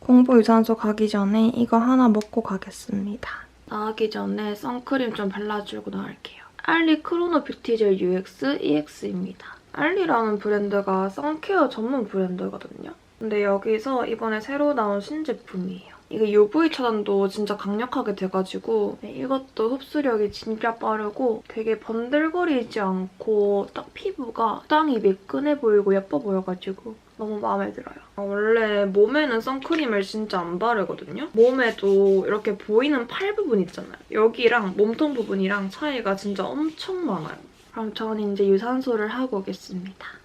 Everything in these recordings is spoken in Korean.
공부 유산소 가기 전에 이거 하나 먹고 가겠습니다. 나가기 전에 선크림 좀 발라주고 나갈게요. 알리 크로노 뷰티젤 UX EX입니다. 알리라는 브랜드가 선케어 전문 브랜드거든요. 근데 여기서 이번에 새로 나온 신제품이에요. 이게 UV 차단도 진짜 강력하게 돼가지고 네, 이것도 흡수력이 진짜 빠르고 되게 번들거리지 않고 딱 피부가 적당히 매끈해 보이고 예뻐 보여가지고 너무 마음에 들어요. 아, 원래 몸에는 선크림을 진짜 안 바르거든요. 몸에도 이렇게 보이는 팔 부분 있잖아요. 여기랑 몸통 부분이랑 차이가 진짜 엄청 많아요. 그럼 저는 이제 유산소를 하고 오겠습니다.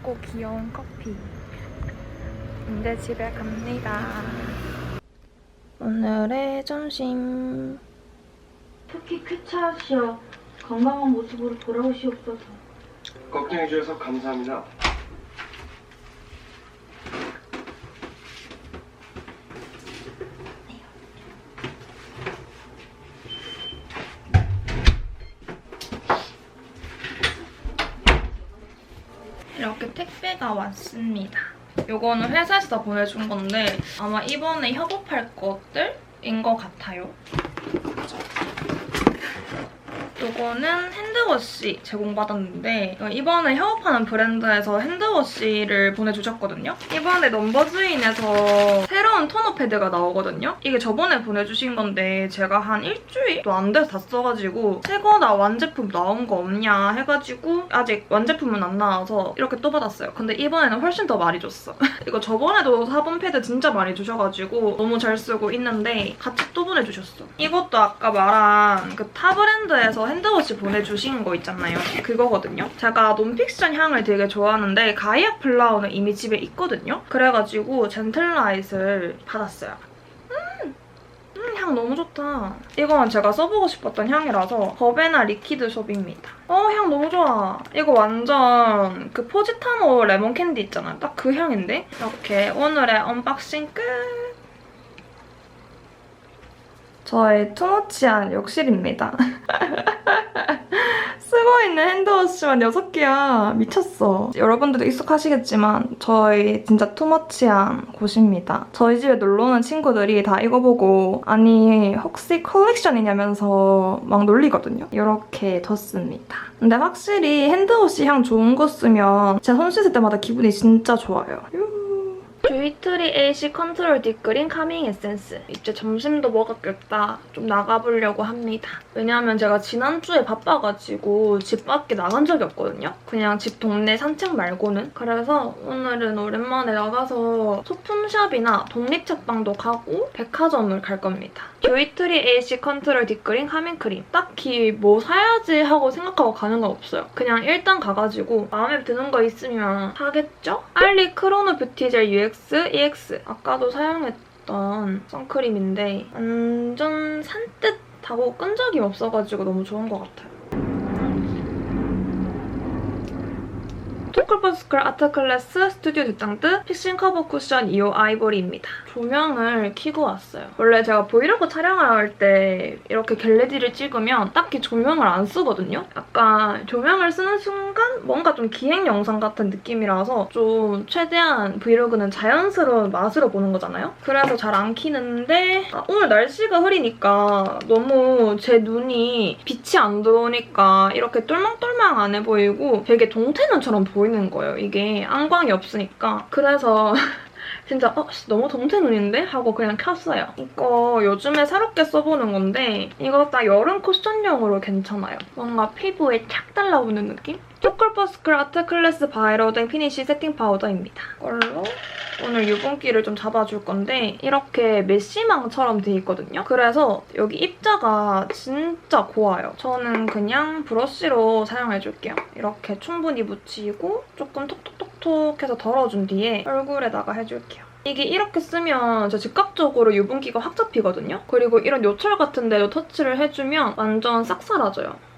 작고 귀여운 커피. 이제 집에 갑니다. 오늘의 점심. 특히 쾌차하시어 건강한 모습으로 돌아오시옵소서. 걱정해 주셔서 감사합니다. 이렇게 왔습니다. 요거는 회사에서 보내준 건데 아마 이번에 협업할 것들인 것 같아요. 요거는 핸드워시 제공받았는데 이번에 협업하는 브랜드에서 핸드워시를 보내주셨거든요. 이번에 넘버즈인에서 새로운 토너 패드가 나오거든요. 이게 저번에 보내주신 건데 제가 한 일주일도 안 돼서 다 써가지고 새거나 완제품 나온 거 없냐 해가지고 아직 완제품은 안 나와서 이렇게 또 받았어요. 근데 이번에는 훨씬 더 많이 줬어. 이거 저번에도 4번 패드 진짜 많이 주셔가지고 너무 잘 쓰고 있는데 같이 또 보내주셨어. 이것도 아까 말한 그 타 브랜드에서 핸드 워시 보내주신 거 있잖아요. 그거거든요. 제가 논픽션 향을 되게 좋아하는데 가이아 플라워는 이미 집에 있거든요. 그래가지고 젠틀라이트를 받았어요. 음! 음, 향 너무 좋다. 이건 제가 써보고 싶었던 향이라서 버베나 리퀴드 숍입니다. 어, 향 너무 좋아. 이거 완전 그 포지타노 레몬 캔디 있잖아요. 딱 그 향인데? 이렇게 오늘의 언박싱 끝! 저의 투머치한 욕실입니다. 쓰고 있는 핸드워시만 6개야. 미쳤어. 여러분들도 익숙하시겠지만 저희 진짜 투머치한 곳입니다. 저희 집에 놀러오는 친구들이 다 이거 보고 아니 혹시 컬렉션이냐면서 막 놀리거든요. 이렇게 뒀습니다. 근데 확실히 핸드워시 향 좋은 거 쓰면 제 손 씻을 때마다 기분이 진짜 좋아요. 주이트리 AC 컨트롤 딥그린 카밍 에센스. 이제 점심도 먹었겠다. 좀 나가보려고 합니다. 왜냐하면 제가 지난주에 바빠가지고 집 밖에 나간 적이 없거든요. 그냥 집 동네 산책 말고는. 그래서 오늘은 오랜만에 나가서 소품샵이나 독립책방도 가고 백화점을 갈 겁니다. 주이트리 AC 컨트롤 딥그린 카밍 크림. 딱히 뭐 사야지 하고 생각하고 가는 건 없어요. 그냥 일단 가가지고 마음에 드는 거 있으면 사겠죠? 알리 크로노 뷰티젤 UX EX. 아까도 사용했던 선크림인데 완전 산뜻 하고 끈적임 없어가지고 너무 좋은 것 같아요. 토클버스컬 아트클래스 스튜디오 뒷땅뜨 픽싱 커버 쿠션 2호 아이보리입니다. 조명을 켜고 왔어요. 원래 제가 브이로그 촬영할 때 이렇게 겟레디를 찍으면 딱히 조명을 안 쓰거든요. 약간 조명을 쓰는 순간 뭔가 좀 기획 영상 같은 느낌이라서 좀 최대한 브이로그는 자연스러운 맛으로 보는 거잖아요. 그래서 잘안 켜는데 아, 오늘 날씨가 흐리니까 너무 제 눈이 빛이 안 들어오니까 이렇게 똘망똘망 안 해 보이고 되게 동태눈처럼 보 이는 거예요. 이게 안광이 없으니까. 그래서 진짜 어, 씨, 너무 동태눈인데? 하고 그냥 켰어요. 이거 요즘에 새롭게 써보는 건데 이거 딱 여름 쿠션용으로 괜찮아요. 뭔가 피부에 착 달라붙는 느낌? 초콜버스클 아트클래스 바이로딩 피니쉬 세팅 파우더입니다. 이걸로 오늘 유분기를 좀 잡아줄 건데 이렇게 메쉬망처럼 돼 있거든요. 그래서 여기 입자가 진짜 고와요. 저는 그냥 브러쉬로 사용해줄게요. 이렇게 충분히 묻히고 조금 톡톡톡톡 해서 덜어준 뒤에 얼굴에다가 해줄게요. 이게 이렇게 쓰면 저 즉각적으로 유분기가 확 잡히거든요. 그리고 이런 요철 같은 데도 터치를 해주면 완전 싹 사라져요.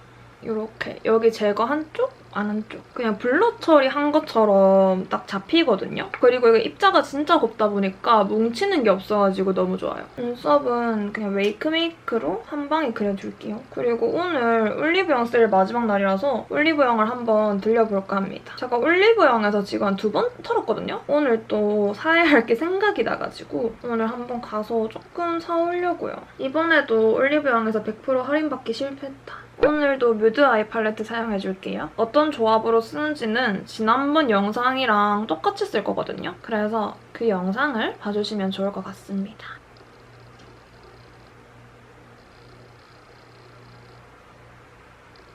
이렇게 여기 제거 한쪽, 안 한쪽. 그냥 블러 처리한 것처럼 딱 잡히거든요. 그리고 이거 입자가 진짜 곱다 보니까 뭉치는 게 없어가지고 너무 좋아요. 눈썹은 그냥 웨이크메이크로 한 방에 그려줄게요. 그리고 오늘 올리브영 세일 마지막 날이라서 올리브영을 한번 들려볼까 합니다. 제가 올리브영에서 지금 한 두 번 털었거든요. 오늘 또 사야 할 게 생각이 나가지고 오늘 한번 가서 조금 사오려고요. 이번에도 올리브영에서 100% 할인받기 실패했다. 오늘도 뮤드 아이 팔레트 사용해줄게요. 어떤 조합으로 쓰는지는 지난번 영상이랑 똑같이 쓸 거거든요. 그래서 그 영상을 봐주시면 좋을 것 같습니다.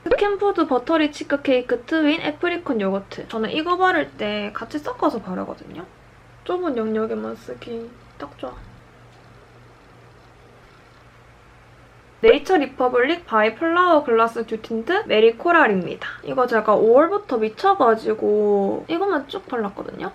스캔푸드 버터리 치크 케이크 트윈 애프리콘 요거트. 저는 이거 바를 때 같이 섞어서 바르거든요. 좁은 영역에만 쓰기 딱 좋아. 네이처 리퍼블릭 바이 플라워 글라스 듀틴트 메리 코랄입니다. 이거 제가 5월부터 미쳐가지고 이것만 쭉 발랐거든요.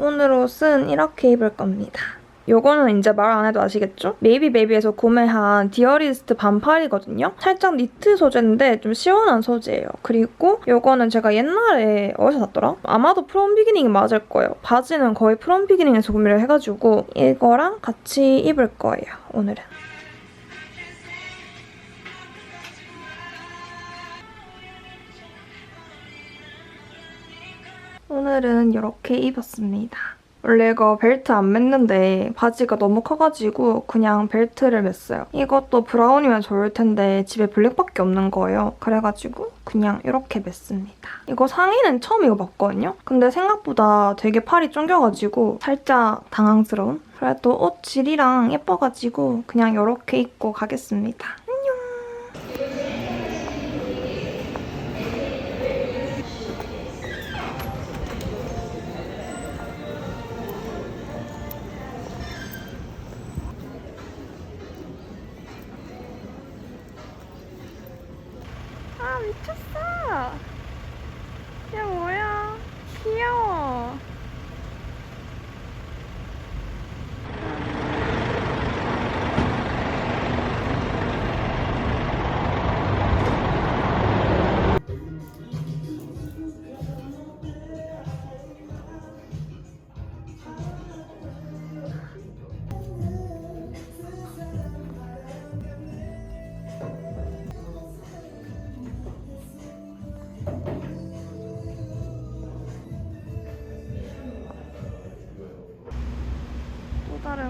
오늘 옷은 이렇게 입을 겁니다. 요거는 이제 말 안 해도 아시겠죠? 메이비 베이비에서 구매한 디어리스트 반팔이거든요. 살짝 니트 소재인데 좀 시원한 소재예요. 그리고 요거는 제가 옛날에 어디서 샀더라? 아마도 프롬 비기닝이 맞을 거예요. 바지는 거의 프롬 비기닝에서 구매를 해가지고 이거랑 같이 입을 거예요. 오늘은. 오늘은 이렇게 입었습니다. 원래 이거 벨트 안 맸는데 바지가 너무 커가지고 그냥 벨트를 맸어요. 이것도 브라운이면 좋을 텐데 집에 블랙밖에 없는 거예요. 그래가지고 그냥 이렇게 맸습니다. 이거 상의는 처음 이거 봤거든요. 근데 생각보다 되게 팔이 쫑겨가지고 살짝 당황스러운? 그래도 옷 질이랑 예뻐가지고 그냥 이렇게 입고 가겠습니다.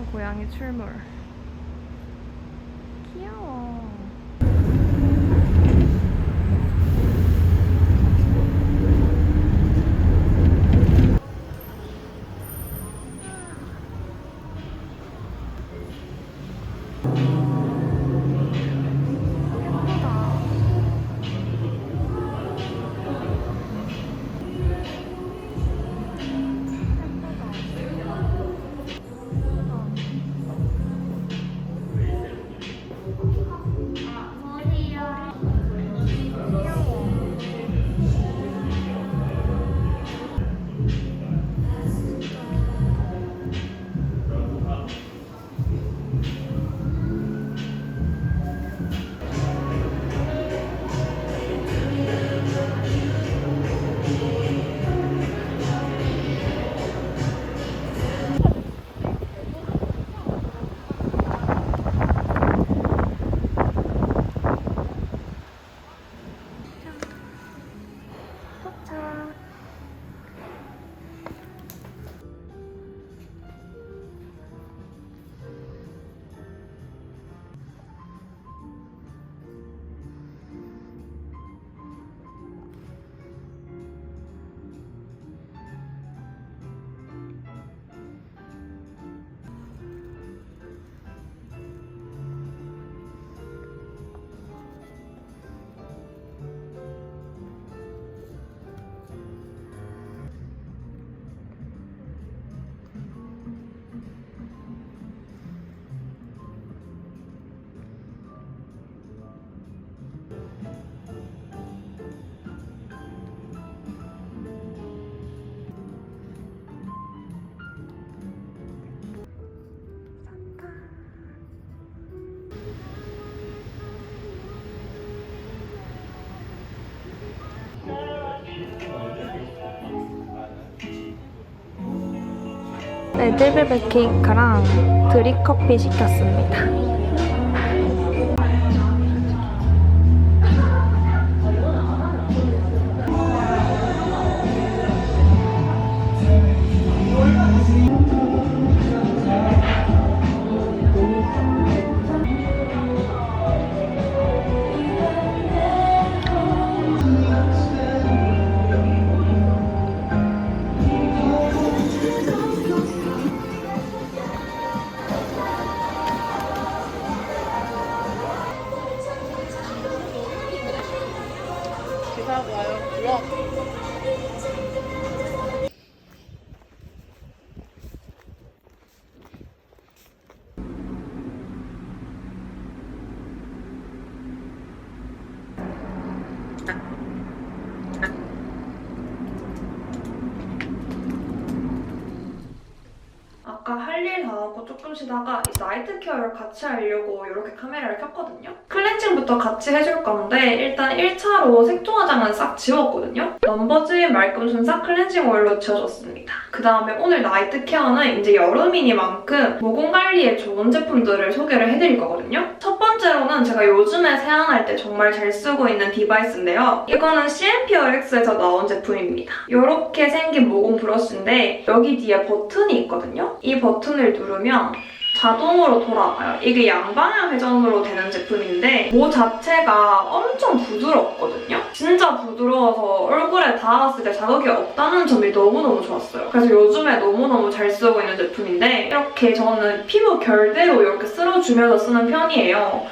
고양이 출몰. 레드벨벳 케이크랑 드립커피 시켰습니다. 할 일 다 하고 조금 쉬다가 이 나이트 케어를 같이 하려고 이렇게 카메라를 켰거든요. 클렌징부터 같이 해줄 건데 일단 1차로 색조 화장은 싹 지웠거든요. 넘버즈인 말끔 순삭 클렌징 오일로 지워줬습니다. 그 다음에 오늘 나이트 케어는 이제 여름이니만큼 모공 관리에 좋은 제품들을 소개를 해드릴 거거든요. 첫 번째로는 제가 요즘에 세안할 때 정말 잘 쓰고 있는 디바이스인데요. 이거는 CMPRX에서 나온 제품입니다. 이렇게 생긴 모공 브러쉬인데 여기 뒤에 버튼이 있거든요. 이 버튼을 누르면 자동으로 돌아가요. 이게 양방향 회전으로 되는 제품인데 모 자체가 엄청 부드럽거든요. 진짜 부드러워서 얼굴에 닿았을 때 자극이 없다는 점이 너무너무 좋았어요. 그래서 요즘에 너무너무 잘 쓰고 있는 제품인데 이렇게 저는 피부 결대로 이렇게 쓸어주면서 쓰는 편이에요.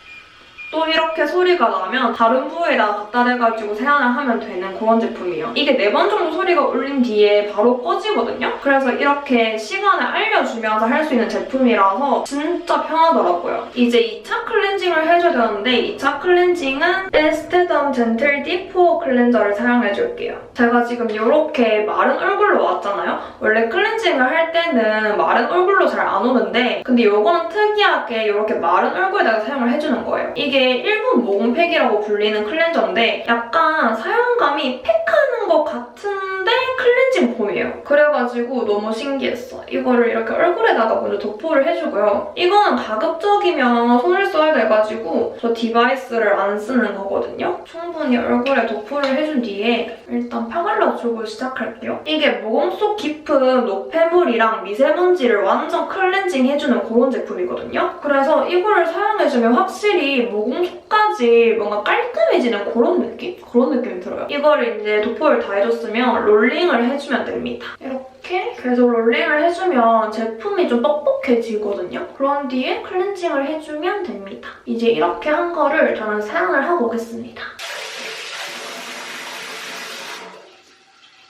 또 이렇게 소리가 나면 다른 부위에다 갖다 대가지고 세안을 하면 되는 그런 제품이에요. 이게 네 번 정도 소리가 울린 뒤에 바로 꺼지거든요. 그래서 이렇게 시간을 알려주면서 할 수 있는 제품이라서 진짜 편하더라고요. 이제 2차 클렌징을 해줘야 되는데 2차 클렌징은 에스테덤 젠틀 디포 클렌저를 사용해줄게요. 제가 지금 이렇게 마른 얼굴로 왔잖아요. 원래 클렌징을 할 때는 마른 얼굴로 잘 안 오는데 근데 이거는 특이하게 이렇게 마른 얼굴에다가 사용을 해주는 거예요. 이게 일본 모공팩이라고 불리는 클렌저인데 약간 사용감이 팩하는 것 같은 데 클렌징 폼이에요. 그래가지고 너무 신기했어. 이거를 이렇게 얼굴에다가 먼저 도포를 해주고요. 이거는 가급적이면 손을 써야 돼가지고 저 디바이스를 안 쓰는 거거든요. 충분히 얼굴에 도포를 해준 뒤에 일단 펴발라주고 시작할게요. 이게 모공 속 깊은 노폐물이랑 미세먼지를 완전 클렌징 해주는 그런 제품이거든요. 그래서 이거를 사용해주면 확실히 모공 속까지 뭔가 깔끔해지는 그런 느낌? 그런 느낌이 들어요. 이거를 이제 도포를 다 해줬으면 롤링을 해주면 됩니다. 이렇게 계속 롤링을 해주면 제품이 좀 뻑뻑해지거든요. 그런 뒤에 클렌징을 해주면 됩니다. 이제 이렇게 한 거를 저는 사용을 하고 오겠습니다.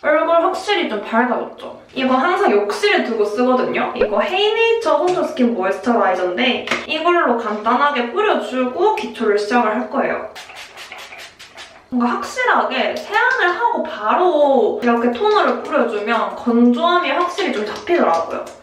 얼굴 확실히 좀 밝아졌죠? 이거 항상 욕실에 두고 쓰거든요? 이거 헤이네이처 혼조 스킨 모이스처라이저인데 이걸로 간단하게 뿌려주고 기초를 시작을 할 거예요. 뭔가 확실하게 세안을 하고 바로 이렇게 토너를 뿌려주면 건조함이 확실히 좀 잡히더라고요.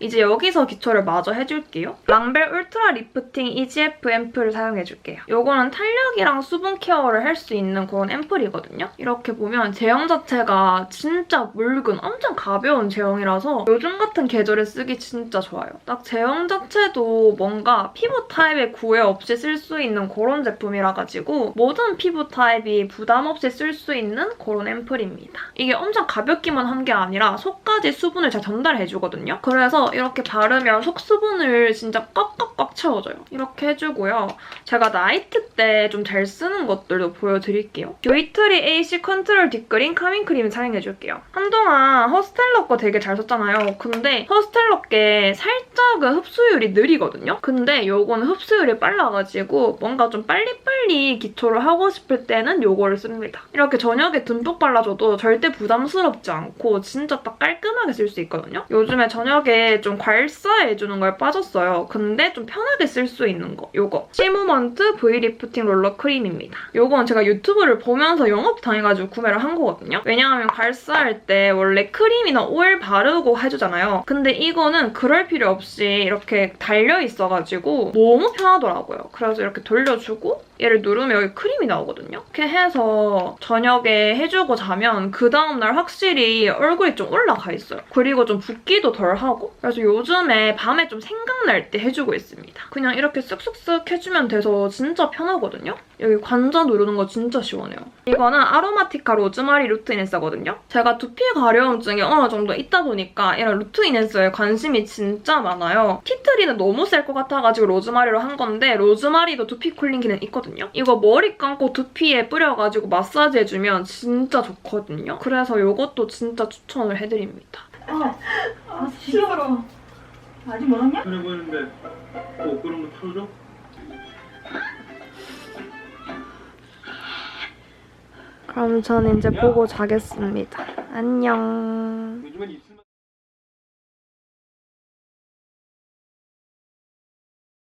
이제 여기서 기초를 마저 해줄게요. 랑벨 울트라 리프팅 EGF 앰플을 사용해줄게요. 요거는 탄력이랑 수분 케어를 할 수 있는 그런 앰플이거든요. 이렇게 보면 제형 자체가 진짜 묽은 엄청 가벼운 제형이라서 요즘 같은 계절에 쓰기 진짜 좋아요. 딱 제형 자체도 뭔가 피부 타입에 구애 없이 쓸 수 있는 그런 제품이라 가지고 모든 피부 타입이 부담 없이 쓸 수 있는 그런 앰플입니다. 이게 엄청 가볍기만 한 게 아니라 속까지 수분을 잘 전달해주거든요. 그래서 이렇게 바르면 속 수분을 진짜 꽉꽉꽉 채워줘요. 이렇게 해주고요. 제가 나이트 때 좀 잘 쓰는 것들도 보여드릴게요. 듀이트리 AC 컨트롤 딥그린 카밍 크림 사용해줄게요. 한동안 허스텔러 거 되게 잘 썼잖아요. 근데 허스텔러 게 살짝은 흡수율이 느리거든요. 근데 요거는 흡수율이 빨라가지고 뭔가 좀 빨리빨리 기초를 하고 싶을 때는 요거를 씁니다. 이렇게 저녁에 듬뿍 발라줘도 절대 부담스럽지 않고 진짜 딱 깔끔하게 쓸 수 있거든요. 요즘에 저녁에 좀 괄사해주는 걸 빠졌어요. 근데 좀 편하게 쓸 수 있는 거 요거 시모먼트 V 리프팅 롤러 크림입니다. 요건 제가 유튜브를 보면서 영업 당해가지고 구매를 한 거거든요. 왜냐하면 괄사할 때 원래 크림이나 오일 바르고 해주잖아요. 근데 이거는 그럴 필요 없이 이렇게 달려있어가지고 너무 편하더라고요. 그래서 이렇게 돌려주고 얘를 누르면 여기 크림이 나오거든요. 이렇게 해서 저녁에 해주고 자면 그 다음날 확실히 얼굴이 좀 올라가 있어요. 그리고 좀 붓기도 덜 하고 그래서 요즘에 밤에 좀 생각날 때 해주고 있습니다. 그냥 이렇게 쓱쓱쓱 해주면 돼서 진짜 편하거든요. 여기 관자 누르는 거 진짜 시원해요. 이거는 아로마티카 로즈마리 루트 인앤서거든요. 제가 두피 가려움증이 어느 정도 있다 보니까 이런 루트 인앤서에 관심이 진짜 많아요. 티트리는 너무 셀 것 같아가지고 로즈마리로 한 건데 로즈마리도 두피 쿨링 기능 있거든요. 이거 머리 감고 두피에 뿌려가지고 마사지 해주면 진짜 좋거든요. 그래서 이것도 진짜 추천을 해드립니다. 어, 아, 지겨워. 아직 멀었냐? 편해 보이는데 뭐 그런 거 틀어줘? 그럼 저는 이제 보고 자겠습니다. 안녕.